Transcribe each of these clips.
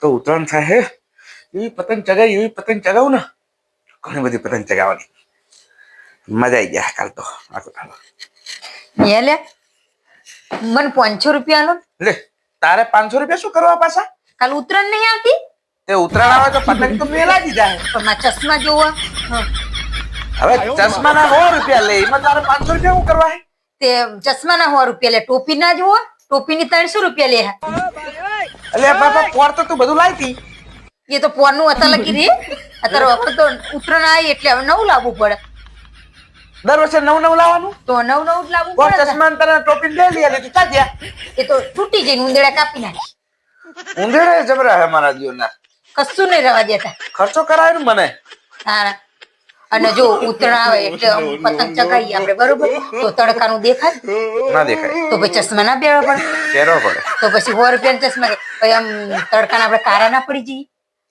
તો ઉત્તરાયણ થાય હે? એવી પતંગ ચગાવી એવી પતંગ ચગાવું ને? ઘણી બધી પતંગ ચગાવવાની. મજા આવી ગયા કાલ તો. હે લે. મને પાંચસો રૂપિયા લો લે તારે પાંચસો રૂપિયા શું કરવા પાછા? કાલ ઉત્તરાયણ નહીં આવતી? તે ઉત્તરાયણ આવે તો પતંગ તો મેલા દીધા જાય. પણ મારા ચશ્મા જોવા. હવે હવે ચશ્માના સો રૂપિયા લે એમાં તારે પાંચસો રૂપિયા શું કરવા તે ચશ્મા ના સો રૂપિયા લે. ટોપી ના જોવો? ટોપીની ત્રણસો રૂપિયા લે એટલે બાપા પોર તો તું બધું લાવી એ તો પોરનું હતા લખી રે. અત્યારે વખત તો ઉત્તરાયણ આવી એટલે હવે નવું લાવવું પડે. દર વર્ષે નવું નવું લાવવાનું? તો નવ નવ જ લાવવું પડે ને. ચશ્મા તને ટોપી લઈ લે એટલે કા ગયા એ તો તૂટી જઈને ઉંદેડા કાપી નાખી. ઊંધેડે જબરા હે મારા જીવના કશું નહીં રવા દેતા. ખર્ચો કરાય ને મને. હા. અને જો ઉત્તરાયણ આવે એટલે પતંગ ચગાવીએ આપણે બરોબર? તો તડકાનું દેખાય? ના દેખાય. તો પછી ચશ્મા ના પહેરવા પડે? પહેરવા પડે. તો પછી સો રૂપિયા ચશ્મા પછી આમ તડકાના આપણે કારા ના પડી જઈએ.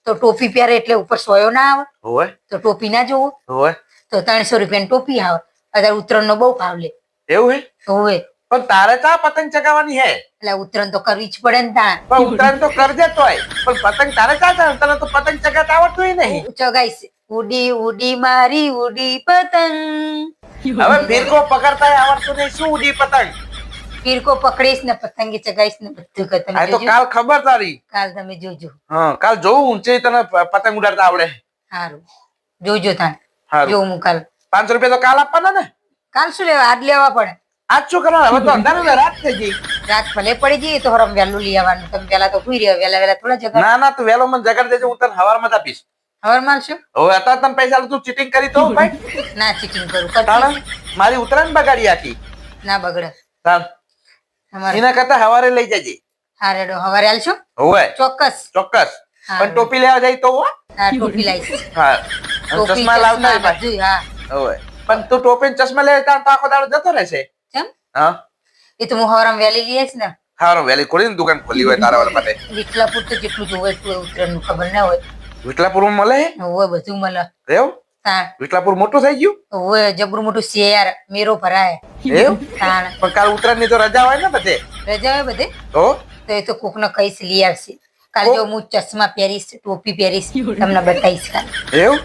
તો ટોપી પહેરે એટલે ઉપર સોયો ના આવે. હોય. તો ટોપી ના જોવો. હોય. તો ત્રણસો રૂપિયાની ટોપી આવે. અત્યારે ઉત્તરાયણ નો બહુ ભાવ લે. એવું હે? હોવે પણ તારે કા પતંગ ચગાવવાની હે? એટલે ઉત્તરાયણ તો કરવી જ પડે ને તા પણ ઉત્તરાયણ તો કરજે તોય. પણ પતંગ તારે કા તને તો પતંગ ચગાવતા આવડતું નહીં. ચગાઈશ ઉડી ઉડી મારી ઉડી પતંગ. હવે ફિરકો પકડતા આવડતું નહીં. શું ઉડી પતંગ? ફિરકો પકડીશ ને પતંગી ચગાઈશ ને બધું કર. તમે તો કાલ ખબર તારી. કાલ તમે જોજો. હા કાલ જોઉં ઊંચે તને પતંગ ઉડાડતા આવડે. સારું જોજો તાન. જો હું કાલ. પાંચસો રૂપિયા તો કાલ આપવાના ને? કાલ શું લેવા? આજ લેવા પડે. આજ શું કરવાનું? હવે તો અંધારું ને રાત થઈ ગઈ. રાત ભલે પડી જઈએ તો હરમ વહેલું લઈ આવવાનું. તમે પેલા તો સુઈ રહ્યો વહેલા વહેલા થોડા જગા ના ના તું વહેલો મને જગાડ દેજો હું તને હવારમાં જ આપીશ. હવાર મારશો? હવે અત્યારે તમે પૈસા તું ચીટિંગ કરી તો ભાઈ? ના ચીટિંગ કરું. મારી ઉત્તરાયણ બગાડી આખી. ના બગડે. એના કરતા હવારે લઈ જજે. હા રેડો. હવારે આલશો? હોવે. ચોક્કસ. ચોક્કસ. પણ ટોપી લેવા જાય તો હા ટોપી લાવીશ હા. ચશ્મા લાવતા ભાઈ. હા. હોવે. પણ તું ટોપી ને ચશ્મા લે તાર તો આખો દાડો જતો રહેશે. કેમ? હા. એ તો હું હવારમાં વહેલી લઈ આવીશ ને. હારો વેલી ખોલી ને દુકાન ખોલી હોય તારા વાળા માટે. વિઠલાપુર તો જેટલું જોવે એટલું ઉત્તરાયણનું ખબર ના હોય. વિઠલાપુરમાં મળે? હોય બધું મળે. એવું? તાણ વિઠલાપુર મોટું થઈ ગયું? હોય જબરું મોટું શેર મેરો ભરાય. એવું? તાણ. પણ કાલ ઉત્તરાયણની તો રજા હોય ને બધે? રજા હોય બધે? તો તો એ તો કોક ને કઈશ લઈ આવશે. કાલ જો હું? ચશ્મા પહેરીશ ટોપી પહેરીશ તમને બતાવીશ કાલ. એવું?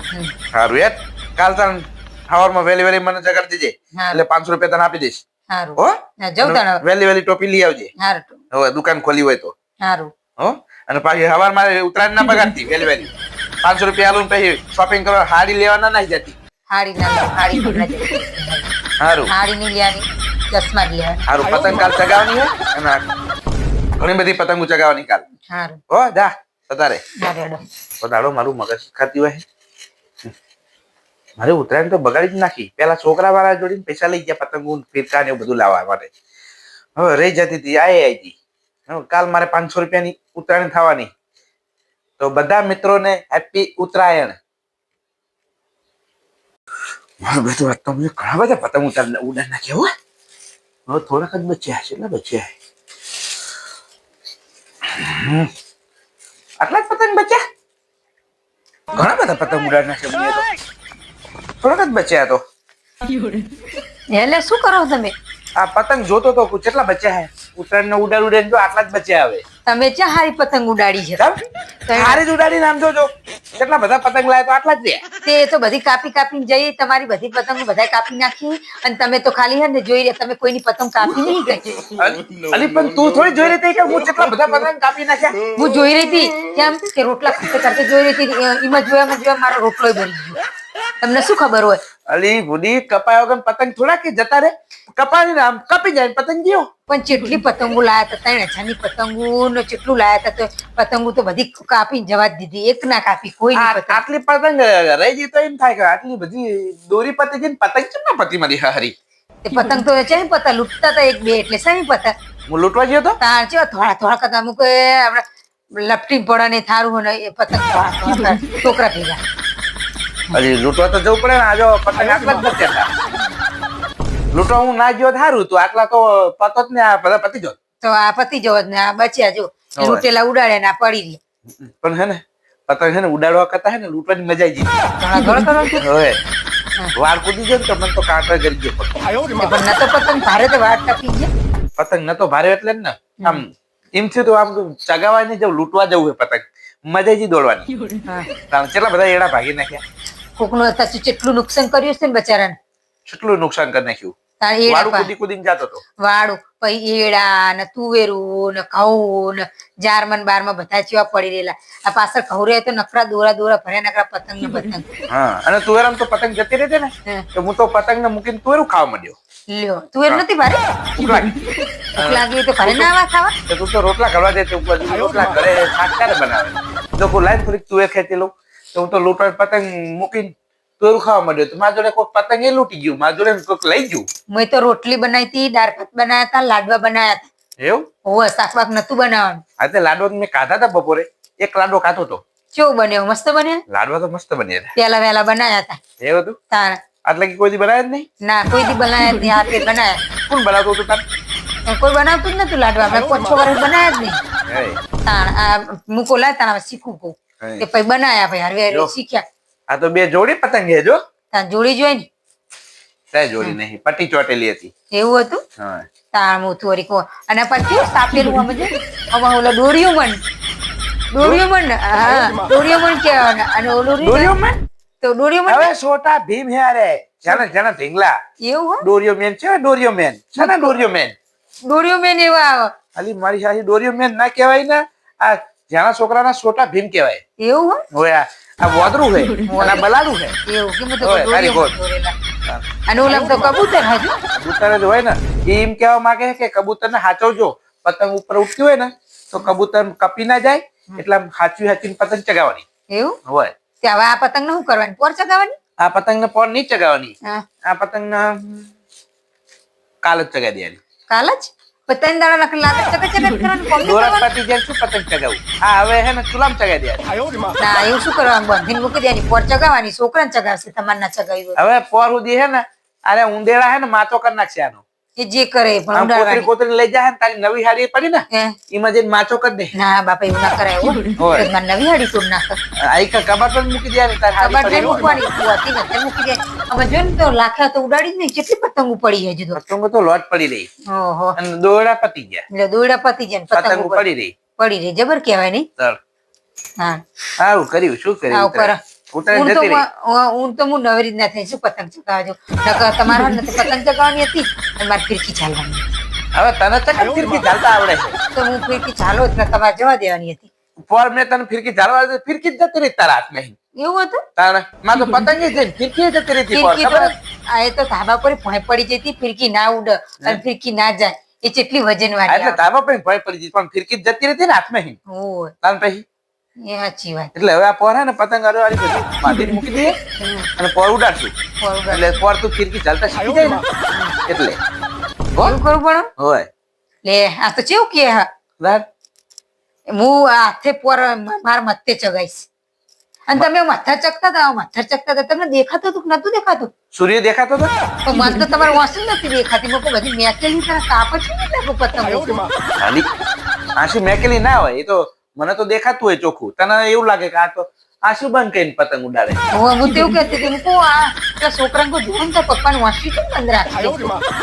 સારું યાર કાલ તને હવારમાં વહેલી વહેલી મને જગાડી દેજે. એટલે પાંચસો રૂપિયા તને આપી દઈશ. સારું હો? જાઉં તાણ વહેલી વહેલી ટોપી લઈ આવજે. સારું હવે દુકાન ખોલી હોય તો. સારું હો? અને પાછી હવાર મારે ઉત્તરાયણ ના બગાડતી વહેલી વહેલી. પાંચસો રૂપિયા આલું પછી શોપિંગ કરવા હાડી લેવાના નહીં જતી. હાડી ના હાડી હારું. હાડી નહીં લેવાની ચશ્મા જ લેવાની હારું પતંગ કાલ ચગાવવાની અને ઘણી બધી પતંગો ચગાવવાની કાલ. હારું. હો જા વધારે. દાડો મારું મગજ ખાતી હોય મારે ઉત્તરાયણ તો બગાડી જ નાખી. પેલા છોકરા વાળા જોડીને પૈસા લઈ ગયા પતંગો ફિરકા ને એવું બધું લાવવા માટે. હવે રહી જતી હતી આ આવી કાલ મારે પાંચસો રૂપિયાની ઉત્તરાયણ થવાની. તો બધા મિત્રોને હેપી ઉત્તરાયણ. મારું બધું આ તો મેં ઘણા બધા પતંગ ઉતાર ઉડાડી નાખ્યા હો. હવે થોડાક જ બચ્યા છે એટલા બચ્યા હમ. આટલા જ પતંગ બચ્યા? ઘણા બધા પતંગ ઉડાડી નાખ્યા મેં તો. થોડાક જ બચ્યા તો. એટલે શું કરો તમે? આ પતંગ જોતો તો કેટલા બચ્યા હે? ઉત્તરાયણ ને ઉડાડ ઉડાડ જો આટલા જ બચ્યા આવે. તમે ક્યાં હારી પતંગ ઉડાડી છે? હારી જ ઉડાડી નામ જોજો. કેટલા બધા પતંગ લાયા તો આટલા જ રહ્યા તે તો બધી કાપી કાપીને જઈ તમારી બધી પતંગ બધા કાપી નાખી અને તમે તો ખાલી હે ને જોઈ રહ્યા તમે કોઈની પતંગ કાપી નહીં ગઈ અલી પણ તું થોડી જોઈ રહી હતી કે હું કેટલા બધા પતંગ કાપી નાખ્યા? હું જોઈ રહી હતી કેમ કે રોટલા ખાતે જોઈ રહી હતી એમાં જોયામાં જોયા મારો રોટલો બની ગયો. તમને શું ખબર હોય? અલી બુડી કપાયો પતંગ થોડા કે જતા રે કપાવી ને આમ કપી જાય પતંગ ગયો પણ જેટલી પતંગો લાયા હતા ત્રણ હજારની પતંગો ને જેટલું લાયા હતા તો પતંગો તો બધી કાપી જવા જ દીધી. એક ના કાપી કોઈ આટલી પતંગ રહી ગઈ તો એમ થાય કે આટલી બધી દોરી પતી ગઈ પતંગ કેમ ના પતી મારી હરી? તે પતંગ તો છે પતા લૂંટતા હતા એક બે એટલે શેની પતંગ? હું લૂંટવા ગયો તો? તાર છે થોડા થોડા કરતા અમુક આપણે લપટી પડે ને થારું હોય એ પતંગ છોકરા ભેગા. હજી લૂંટવા તો જવું પડે ને આજે પતંગ આટલા જ બચ્યા લૂંટવા હું ના ગયો તો સારું તું આટલા તો પતો જ ને આ બધા પતી જોત તો આ પતી જવો ને આ બચ્યા જો. લૂંટેલા ઉડાડે ને આ પડી રહી. પણ હે ને પતંગ છે ને ઉડાડવા કરતા હે ને લૂંટવાની મજા આવી ઘણા ઘણો કરો હવે વાર કૂદી ગયો તો મને તો કાંટા ગરી ગયો પતંગ. તે પણ ન તો પતંગ ભારે તો વાર કાપી ગયા. પતંગ નતો ભારે એટલે ને. આમ એમ થયું તો આમ ચગાવવા નહીં જવું લૂંટવા જવું હે પતંગ. મજાજી દોડવાની. હા. તાણ કેટલા બધા એડા ભાગી નાખ્યા. કોકનું અત્યારે કેટલું નુકસાન કર્યું છે ને બચારાને? કેટલું નુકસાન કરી નાખ્યું? એડા વાળું પા- કૂદી કૂદીને હતો? વાળું. પછી એડા ને તુવેરું ને ઘઉં ને જારમાં બારમાં બધા જેવા પડી રહેલા. આ પાછળ ઘઉરે તો નકરા દોરા દોરા ભર્યા નકરા પતંગ ને પતંગ. હા અને તુવેરામ તો પતંગ જતી રહેતી ને? તો હું તો પતંગ ને મૂકીને તુવેરું ખાવા માંડ્યો. લ્યો. તુવેર નથી ભારે? લાગી. તો ઘરે ના ખાવા? તો તું તો રોટલા ઘડવા દે ઉપર રોટલા ઘરે શાક બનાવે. તો હું લાઈન થોડીક તુવેર ખેતી લઉં તો હું તો લૂંટવા પતંગ મૂકીને તુવેરું ખાવા માંડ્યો તો મારા જોડે કોઈ પતંગ એ લૂટી ગયું મારા જોડે કોઈક લઈ ગયું. મેં તો રોટલી બનાવી હતી દાળ ભાત બનાવ્યા હતા લાડવા બનાવ્યા હતા. એવું? હોવે શાક બાક નતું બનાવવાનું. તે લાડવા મેં ખાધા હતા બપોરે એક લાડવો ખાતો હતો. કેવું બન્યો? મસ્ત બન્યા? લાડવા તો મસ્ત બન્યા હતા. પેલા વેલા બનાવ્યા હતા. એવું હતું? તાર. આટલા કે કોઈ દી બનાવ્યા જ નહીં? ના કોઈ દી બનાવ્યા જ નહીં હાથે બનાવ્યા કોણ બનાવતો હતો તાર? કોઈ બનાવતું જ નતું લાડવા મેં પાંચ છ વર્ષ બનાવ્યા જ નહીં. તાણ આ મૂકો લાય તાણ શીખું કહું. કે પછી બનાયા ભાઈ હરવે શીખ્યા. આ તો બે જોડી પતંગ હે જો. તા જોડી જોઈ ને? તે જોડી નહીં પટ્ટી ચોટેલી હતી. એવું હતું? હા. તાણ હું થોડી કો અને પછી સાપેલું આમ છે આમાં ઓલો દોરિયું મન. દોરિયું મન હા દોરિયું મન કે અને ઓલો રહ્યું મન? તો દોરિયું મન હવે છોટા ભીમ હે અરે. જાણે જાણે ઢીંગલા. એવું હોય ડોરિયોમેન છે ડોરિયોમેન છે ને ડોરિયોમેન દોરિયું મેન? એવા આવે. અલી મારી સાસી ડોરિયોમેન ના કહેવાય ને. આ જાણા છોકરાના છોટા ભીમ કહેવાય. એવું હોય હોય આ વોદરું હે અને આ બલાડું હે એવું કેમ તો ઓય, દોરિયું good. દોરેલા. અને ઓલા તો કબૂતર હજુ કબૂતર જ હોય ને. એ એમ કહેવા માંગે છે કે કબૂતર ને હાચવજો. પતંગ ઉપર ઉડતી હોય ને તો કબૂતર કપી ના જાય એટલે હાચવી હાચવીને પતંગ ચગાવવાની. એવું? હોય. કે હવે આ પતંગ ને શું કરવાની? પોર ચગાવવાની? આ પતંગ ને પોર નહીં ચગાવવાની. હા. આ પતંગ ને કાલ જ ચગાવી દેવાની. કાલ જ? પતંગ દાડા લખ લાગે ચકે ચકે કરવાનું કોમ નહીં દોરા કરવાનું? પાટી જાય શું પતંગ ચગાવું? હા હવે હે ને ચૂલામ ચગાવી ના એવું શું કરવાનું બંધીને મૂકી દેવાની પોર ચગાવવાની છોકરાને ચગાવશે તમારે ના ચગાવી હવે પોર સુધી હે ને અરે ઉંદેડા હે ને માતો કરી નાખશે આનો. એ જે કરે પણ કોતરી ઉડાડવાની. કોતરી લઈ જાય તારી નવી હાડી પડી ને? એમાં જઈને માચો કરી દે. ના બાપા એવું ના કરાય. હોય. નવી હાડી તોડ નાખો. આઈ કા કબાટ પર મૂકી દે તારી હાડી કબાટ ને. મૂકવાની કુવાથી નથી મૂકી દે. હવે જો ને તો લાખા તો ઉડાડી જ નહીં કેટલી પતંગ પડી હજી તો. પતંગો તો લોટ પડી રહી. ઓહો. અને દોડા પતી ગયા. એટલે દોડા પતી જાય ને પતંગો પડી રહી. પડી રહી. જબર કહેવાય નહીં? હા. સારું કર્યું શું કર્યું કરો. ઉતરાયણ જતી રહી. તો હું નવરી જ થઈ શું પતંગ ચગાવજો નકર નથી પતંગ ચગાવવાની હતી અને મારે ફિરકી ચાલવાની હવે તને ચકર ફિરકી ચાલતા આવડે? તો હું ફિરકી ચાલો જ તમારે જવા દેવાની હતી. પોર મેં તને ફિરકી ચાલવા ફિરકી જતી રહી તારા હાથમાં એવું હતું? તારે માં તો પતંગ જ ફિરકી જતી રહી ફિરકી આ એ તો ધાબા પર ભય પડી જતી ફિરકી ના ઉડ અને ફિરકી ના જાય. એ કેટલી વજન હા, એટલે વાળી તાબા પર ભય પડી જતી પણ ફિરકી જ જતી રહી ને હાથમાં હોય તાન પછી? એ સાચી વાત. એટલે હવે આ પોર હે ને પતંગ અરે વાળી બધી માટી મૂકી દઈએ અને પોર ઉડાડશું. એટલે પોર તું ફિરકી ચાલતા શીખી જાય ને. એટલે. એવું કરવું પણ? હોય. લે આ તો કેવું કે રાત હું હાથે પોર મારા મથે ચગાઈશ. અને તમે મથર ચકતા હતા? મથર ચકતા હતા? તમને દેખાતું હતું કે નતું દેખાતું? સૂર્ય દેખાતો હતો? તો મન તો તમારે વાંસી નથી દેખાતી. મેં બધી મેકેલી તને કાપ જ નહીં લાગુ પતંગ ખાલી આશી મેકેલી ના હોય એ તો મને તો દેખાતું હોય ચોખ્ખું. તને એવું લાગે કે આ તો આંસુ બંધ કરીને પતંગ ઉડાડે? હું તેવું કહેતી હતી આ પેલા છોકરાને કોઈ જોયું તો પપ્પાને વાંસી કેમ બંધ રાખી?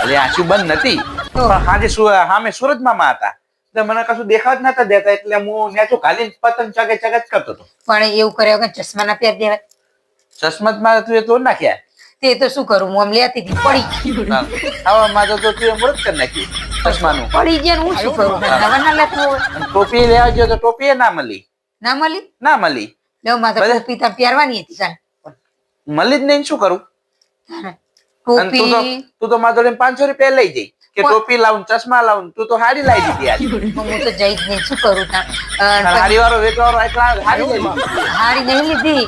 એટલે આંસુ બંધ નથી? તો. પણ સાંજે સુ- સામે સુરજ મામા હતા. એટલે મને કશું દેખાવા જ નતા દેતા એટલે હું નેચું ખાલી પતંગ ચગે ચગે જ કરતો હતો. પણ એવું કર્યો કે ચશ્મા ના પહેર દેવાય. ચશ્મતમાં તું એ તો નાખ્યા. તે તો શું કરું? હું આમ લેતી હતી પડી. આવા માં તો તું એ મૃત કરી નાખ્યું ચશ્માનું. પડી ગયા હું શું કરું? નવા ના લેતું હોય ટોપી લેવા ગયો તો ટોપી ના મળી. ના મળી? ના મળી. લો માં તો ટોપી તો પહેરવાની હતી કાલ મળી જ નહીં શું કરું? તું તો ટોપી તું તો મારા પાંચસો રૂપિયા લઈ જઈ. કે ટોપી લાવું ચશ્મા લાવું તું તો હાડી લાવી દીધી આજે હું તો જઈ જ નહીં શું કરું તાણ? હાડી વાળો વેચવાળો એટલા હાડી લીધી હાડી નહીં લીધી.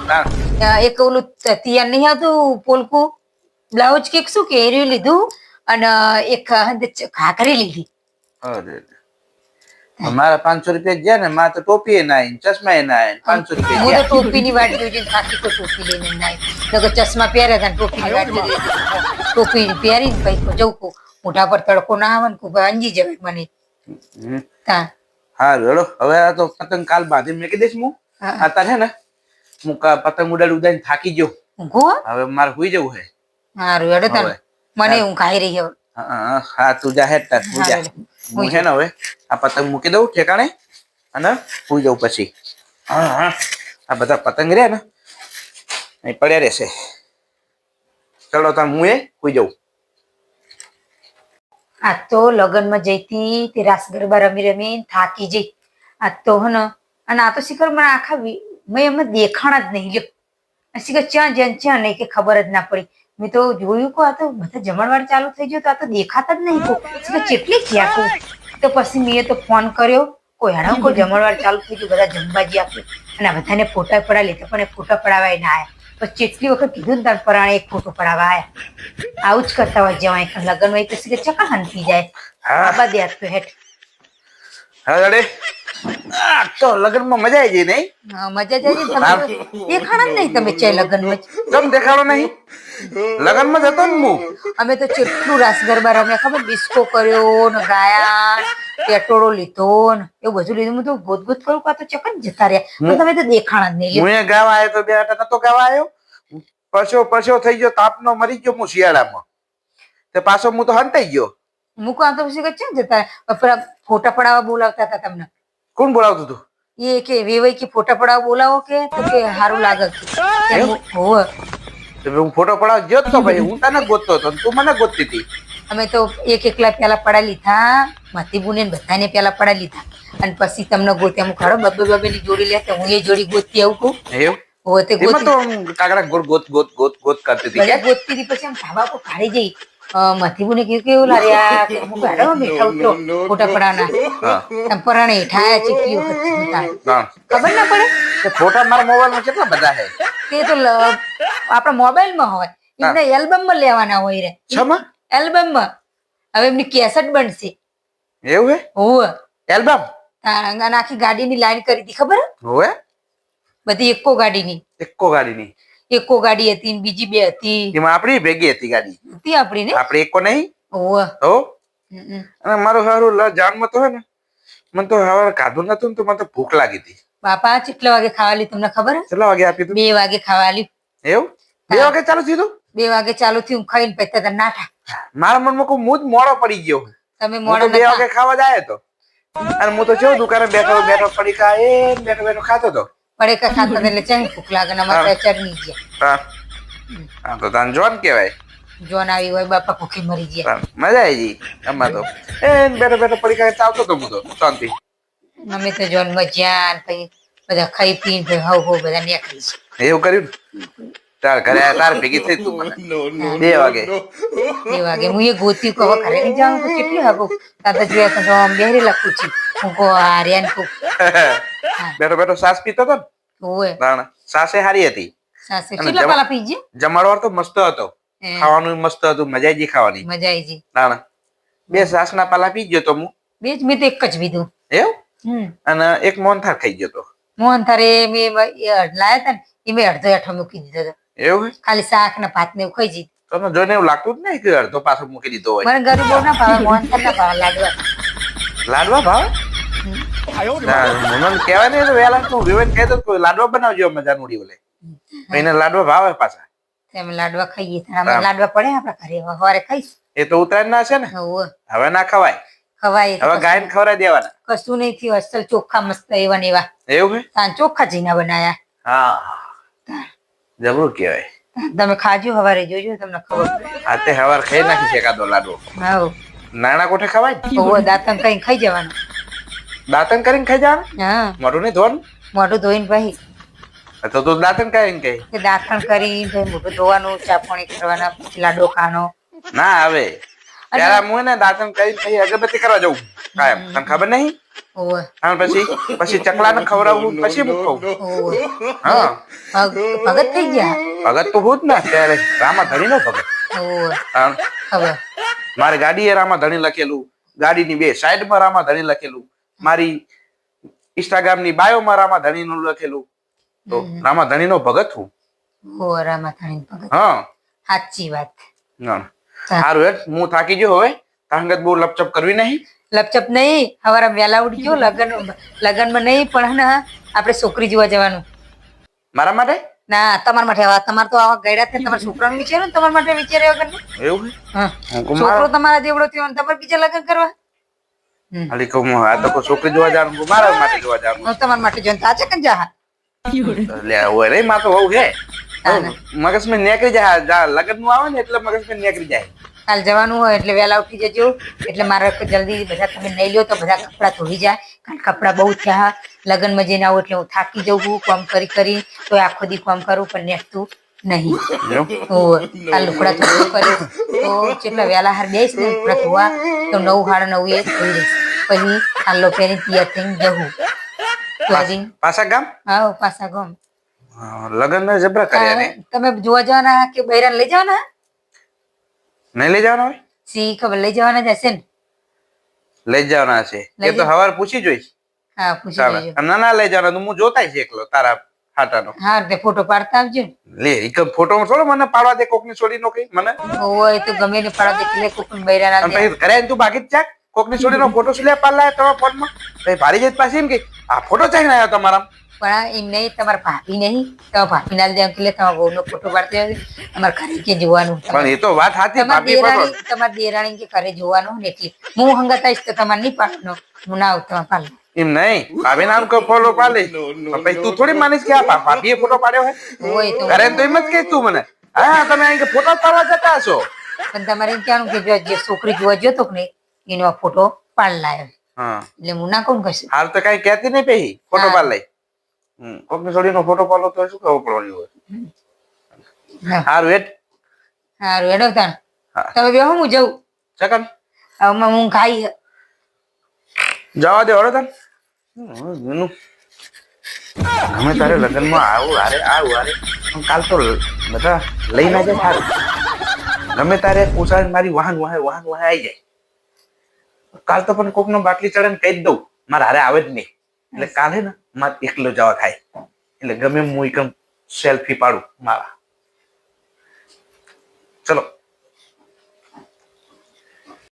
એક ઓલું તૈયાર નહીં હતું પોલકું? બ્લાઉઝ કે શું કે એર્યું લીધું અને એક ખાખરી લીધી. અરે મારા પાંચસો રૂપિયા ગયા ને મારે તો ટોપી એ નાય ચશ્મા એ નાય પાંચસો રૂપિયા હું તો ટોપી ની વાટ જોઈ થાકી તો ટોપી લઈને નાય ચશ્મા પહેર્યા હતા ટોપી ની જોઈને ટોપી પહેરીને પછી કહું. જવું મોઢા પર તડકો ના આવે ને ભાઈ અંજી જવાય મને. હા તા. હારું હવે આ તો પતંગ કાલ બાંધી મેકી દઈશ હું. આ તારે ને હું પતંગ ઉડાડી ઉડાડીને થાકી ગયો. ઊંઘો? હવે મારે હુઈ જવું હે. હા રડો તને. મને હું. ખાઈ રહી હવે. હા, હા, હા. તું જા તાર હુઈ જા. હું છે ને હવે આ પતંગ મૂકી દઉં ઠેકાણે અને હુઈ જવું પછી. હા હા. આ બધા પતંગ રહ્યા ને અહીં પડ્યા રહેશે. ચલો તાર હું એ સુઈ જાઉં. આ તો લગ્નમાં જઈતી, તે રાસ ગરબા રમી રમી થાકી જઈ આ તો હન અને આ તો શિખર મને આખા મેં એમાં દેખાણ જ નહીં લ્યો. શિખર ચ્યાં જ્યાં ચ્યાં નહીં કે ખબર જ ના પડી. મેં તો જોયું કે આ તો બધા જમણવાર ચાલુ થઈ ગયો, તો આ તો દેખાતા જ નહીં શિખર કેટલી ક્યાં કો તો પછી મેં તો ફોન કર્યો, કોઈ હેરાન કોઈ જમણવાર ચાલુ થઈ ગયું, બધા જમવાજી આપ્યું અને બધાને ફોટા પડાવી લીધા, પણ એ ફોટા પડાવાય ના આયા પછી કેટલી વખત કીધું તાર પરાણે એક ફોટો પડાવવા આયા. આવું જ કરતા હોય જવાય કે લગ્ન હોય તો કે ચકા હંતી જાય. આબા દે તો હેઠ. હા અરે આ તો લગ્નમાં મજા આવી જાય નહીં? હા, મજા જાય છે તમે દેખાણા જ નહીં તમે ચે લગ્નમાં. જ. કેમ દેખાડો નહીં? લગ્નમાં જતો ને હું? અમે તો કેટલું રાસ ગરબા રમ્યા ખબર? ડિસ્કો કર્યો ને ગાયા પેટોળો લીધો ને એવું બધું લીધું. હું તો ગોત ગોત કરું કાં તો ચકન જતા રહ્યા. પણ તમે તો દેખાણા જ નહીં હું એ ગાવા આવ્યો તો બે આટા નતો ગાવા આવ્યો પછો પછો થઈ ગયો તાપનો મરી ગયો હું શિયાળામાં. તે પાછો હું તો હંતાઈ ગયો. મૂકો આ તો પછી કે ચમ જતા રહ્યા? પણ ફોટા પડાવવા બોલાવતા હતા તમને. કોણ બોલાવતું હતું? એ કે વેવાઈ કે ફોટા પડાવ બોલાવો કે? તો કે સારું લાગે. હોવે. હું ફોટો પડાવ ગયો તો ભાઈ હું તને ગોતતો હતો તું મને ગોતતી હતી. અમે તો એક એકલા પેલા પડા લીધા. માથી બુને ને બધાને પેલા પડા લીધા. અને પછી તમને ગોતે હું ખરો બબ્બે બબ્બે ની જોડી લેતા હું એ જોડી ગોતતી આવું કહું. એવું? તે ગોતી. કાકડા ગોત ગોત ગોત ગોત ગોત કરતી હતી ગોતતી હતી પછી આમ ધાબા પર કાઢી જઈ. માથી બુને કીધું કે એવું લારે આ હું હેડો બેઠા ઉતરો ફોટા આમ પરાણે જીવતા. હા. ખબર ના પડે? કે ફોટા મારા મોબાઈલમાં કેટલા બધા હે તે તો આપણા મોબાઈલમાં હોય. એમને એલ્બમમાં લેવાના હોય રે. છમાં એલ્બમમાં. હવે એમની કેસેટ બનશે. એવું હે? હોવે. એલ્બમ? તારંગા નાખી ગાડીની લાઈન કરી હતી ખબર હે? હોવે? બધી એકો ગાડીની. એકો ગાડીની. એકો ગાડી હતી ને બીજી બે હતી. એમાં આપણી ભેગી હતી ગાડી. હતી આપડી ને આપણે એકો નહીં? હમ. અને મારું લ જાનમાં તો હે ને મને તો હવે ખાધું નતું તો મને તો ભૂખ લાગી હતી. બાપા કેટલા વાગે ખાવા લી તમને ખબર કેટલા વાગે આપી તું? બે વાગે ખાવા લી એવું? બે વાગે ચાલુ થયું બે વાગે ચાલુ થયું ખાઈને પછી તને નાઠા મારા મનમાં કોઈ મૂજ મોડો પડી ગયો તમે મોડો બે વાગે ખાવા જાય તો. અને હું તો કેવું દુકાને બેઠો બેઠો પડી ખાય બેઠો બેઠો ખાતો તો. પડેકા ખાતા એટલે ચાની ભૂખ લાગે ને અમારે તો ચરણી ગયા. હા. તો તાન જોન કહેવાય. જોન આવી હોય બાપા ભૂખી મરી ગયા. મજા આવી ગઈ અમાર તો. એ બેઠો બેઠો પડી ખાય ચાવતો તો હું તો શાંતિ. અમે તો જોન મજા પછી બધા ખાઈ પીને હવ હો બધા નીકળી એવું કર્યું? તાર ઘરે તાર ભેગી થઈ તું મને. બે વાગે. બે વાગે. હું એ ગોતી કહો ઘરે નહીં જવાનું તો કેટલી હગું તાતા જોયા તો આમ બેહરી લખું છું. હું કહું આ રેન કહું બેઠો બેઠો સાસ પીતો હતો ને? ઓવે તાણ સાસે હારી હતી. સાસુ કેટલા પાલા પીજે જમાડવાર તો મસ્ત હતો. ખાવાનું મસ્ત હતું મજા આવી ગઈ ખાવાની. મજા આવી ગઈ તાણ બે સાસ ના પાલા પી ગયો તો હું. બે જ મેં તો એક જ પીધું. એવું? હમ. અને એક મોહનથાર ખાઈ ગયો તો. મોહનથાર એ મેં લાયા હતા ને એ મેં અડધો હેઠો મૂકી દીધો હતો એવું ખાલી શાક ને ભાત ને એવું ખાઈ જી તમને જોઈને એવું લાગતું જ નહીં કે અડધો પાછો મૂકી દીધો હોય. મને ગરીબો ના ભાવે મોહન ના ભાવે લાડવા. લાડવા ભાવ? મને કહેવાય નહીં તો વહેલા તું વિવેન કહે તો કોઈ લાડવા બનાવજો મજા ઉડી ઓલે એને લાડવા ભાવે પાછા. તેમ લાડવા ખાઈએ. લાડવા પડે આપણા ઘરે? સવારે ખાઈશ. એ તો ઉતરાયણ ના છે ને? હવે ના ખવાય. ખવાય હવે ગાયને ખવડાવી દેવાના. કશું નહીં થયું. અસલ ચોખ્ખા મસ્ત એવા ને એવા. એવું હે ચોખ્ખા જીના બનાયા. હા. જબરું કહેવાય. તમે ખાજો હવારે જોજો તમને ખબર આ તે હવાર ખાઈ નાખી છે કાદો લાડુ. હાઉ. નાના કોઠે ખવાય? ઓ દાંતન દાંતણ કઈ ખાઈ જવાનું. દાંતન કરીને ખાઈ જવાનું? હા. મોઢું નહીં ધોવાનું? મોઢું ધોઈને ભાઈ. તો તો દાંતન કરીને કે દાંતણ કરી ભાઈ મોઢું ધોવાનું ચાપણી કરવાના લાડો ખાવાનો. ના આવે. ત્યારે હું ને દાંતણ કરીને પછી અગરબત્તી કરવા જવું. કાયમ. તને ખબર નહીં? અને પછી? પછી ચકલાને ખવડાવવું પછી હું ખાઉં હા. ભગત થઈ ગયા? ભગત તો હું જ ના ત્યારે રામા ધણી નો ભગત. ખબર મારી ગાડીએ રામા ધણી લખેલું. ગાડીની બે સાઈડમાં રામા ધણી લખેલું. મારી ઇન્સ્ટાગ્રામની બાયોમાં રામા ધણી નું લખેલું. તો રામા ધણી નો ભગત હું? હોવે રામાથાણી ભગત. હા. સાચી વાત. ના. સારું હું થાકી ગયો હવે. તાંગત બહુ લપચપ કરવી નહીં. લપચપ નહીં હવારે વહેલા ઉઠી ગયો લગન લગનમાં નહીં પણ હે ને આપણે છોકરી જોવા જવાનું. મારા માટે? ના તમારા માટે આવા તમારે તો આવા ગયડા છે તમારા છોકરાનું વિચારો ને તમારા માટે વિચાર્યા વગર નહીં. એવું હે? હા. હું કહું છોકરો મારા- તમારા જેવડો થયો અને તમારે બીજા લગ્ન કરવા? હમ. હાલી કહું હું આ તો કોઈ છોકરી જોવા જવાનું હું મારા માટે જોવા જવાનું હું તમારા માટે જોઈને તાચે કન જા લે હોય રે માં તો વહુ હે ના, ના. મગજમાં નીકળી જાય જા લગ્નનું આવે ને એટલે મગજમાં નીકળી જાય. કાલ જવાનું હોય એટલે વહેલા ઉઠી જજો. એટલે મારે જલ્દી બધા તમે નહીં લો તો બધા કપડાં ધોઈ જાય. કારણ કપડાં બહુ થયા લગ્નમાં જઈને આવું એટલે હું થાકી જઉં છું કામ કરી કરી. તો આખો દી કામ કરું પણ નેકતું નહીં. આ લુગડા ધોવું કર્યું તો જેટલા વહેલા હાર બેસ ને લુકડા ધોવા તો નવ હાડ નવ એ ધોઈ રહીશ પછી આલો પહેરી તૈયાર થઈને જવું. પાછા ગામ? હા પાસા ગમ. લગ્ન જબરા કર્યા તમે જોવા જવાના કે બૈરાને લઈ જવાના? નહીં લઈ જવાના હોય? સી ખબર લઈ જવાના જ હશે ને. લઈ જવાના છે. એ તો હવાર પૂછી જોઈશ. હા પૂછી લેજો ના ના લઈ જવાના તો હું જોતા છે એકલો તારા હાટાનો હા તે ફોટો પાડતા આવજો લે એક ફોટો થોડો મને પાડવા દે કોકની છોડી નો કઈ મને. ઓય તો ગમે ને પાડવા દે કે કોકની બૈરા ના દે કરે તું બાકી જ ચાક. કોકની છોડીનો ફોટો સુલે લે પાડલા તમારા ફોનમાં ભારી જઈ પાછી એમ કે આ ફોટો ચાઈને આવ્યો તમારા પણ એમ નહીં તમારા ભાભી નહીં તમારા ભાભી ના લીધે એમ કે તમારા બહુનો ફોટો પાડતી હોય અમારા ઘરે કે જોવાનું? પણ એ તો વાત સાચી તમારી ભાભી દેરાણી તમારી દેરાણી કે ઘરે જોવાનું ને એટલે હું હંગત આવીશ તો તમારે નહીં પાડવાનો. હું ના આવું તમારે પાડવાનું. એમ નહીં ભાભી નામ કો ફોટો પાડે. પણ પછી તું થોડી માનીશ કે આ ભાભીએ ફોટો પાડ્યો હોય હોય ઘરે તો એમ જ કે તું મને. હા તમે અહીં ફોટો પાડવા જતા હશો. પણ તમારે એમ કહેવાનું કે જો છોકરી જોવા જતો કે નહીં એનો ફોટો પાડ લાયો. હા. એટલે હું ના કોણ કશું. હાલ તો કઈ કહેતી નહીં પેહી ફોટો પાડ લઈ. કોકની છોડીનો ફોટો પાડો તો શું ખબર પડવાની હોય? હા, હારું એટ સારું હેડો તાણ. તમે બેહો હું જઉં. ચકન. હવે હું ખાઈ જવા દે હળો તાણ. એનું ગમે તારે લગ્નમાં આવું હારે આવું હારે. કાલ તો બધા લઈને જાય સારું ગમે તારે પૂછાય મારી વાહન વાહે વાહન વાહે આવી જાય. કાલ તો પણ કોકનો બાટલી ચડે ને કહી જ દઉં. મારે હારે આવે જ નહીં. એટલે કાલે ને મારે એકલો જવા થાય. એટલે ગમે હું એકમ સેલ્ફી પાડું મારા. ચલો.